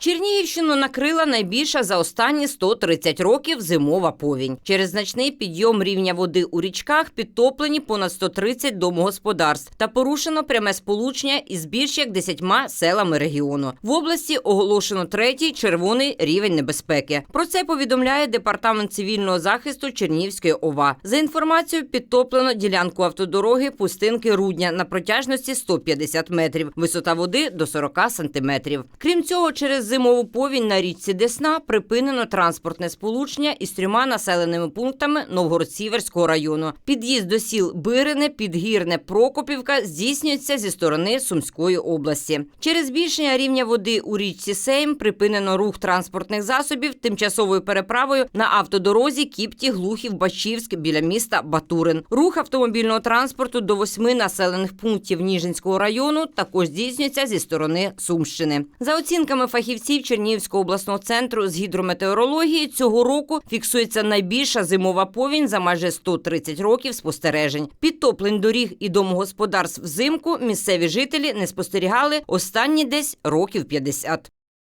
Чернігівщину накрила найбільша за останні 130 років зимова повінь. Через значний підйом рівня води у річках підтоплені понад 130 домогосподарств та порушено пряме сполучення із більш як 10 селами регіону. В області оголошено третій червоний рівень небезпеки. Про це повідомляє департамент цивільного захисту Чернігівської ОВА. За інформацією, підтоплено ділянку автодороги Пустинки Рудня на протяжності 150 метрів, висота води до 40 сантиметрів. Крім цього, через зимову повінь на річці Десна припинено транспортне сполучення із трьома населеними пунктами Новгород-Сіверського району. Під'їзд до сіл Бирине, Підгірне, Прокопівка здійснюється зі сторони Сумської області. Через збільшення рівня води у річці Сейм припинено рух транспортних засобів тимчасовою переправою на автодорозі Кіпті Глухів Бачівськ біля міста Батурин. Рух автомобільного транспорту до восьми населених пунктів Ніжинського району також здійснюється зі сторони Сумщини. За оцінками фахівців Чернігівського обласного центру з гідрометеорології, цього року фіксується найбільша зимова повінь за майже 130 років спостережень. Підтоплень доріг і домогосподарств взимку місцеві жителі не спостерігали останні десь років 50.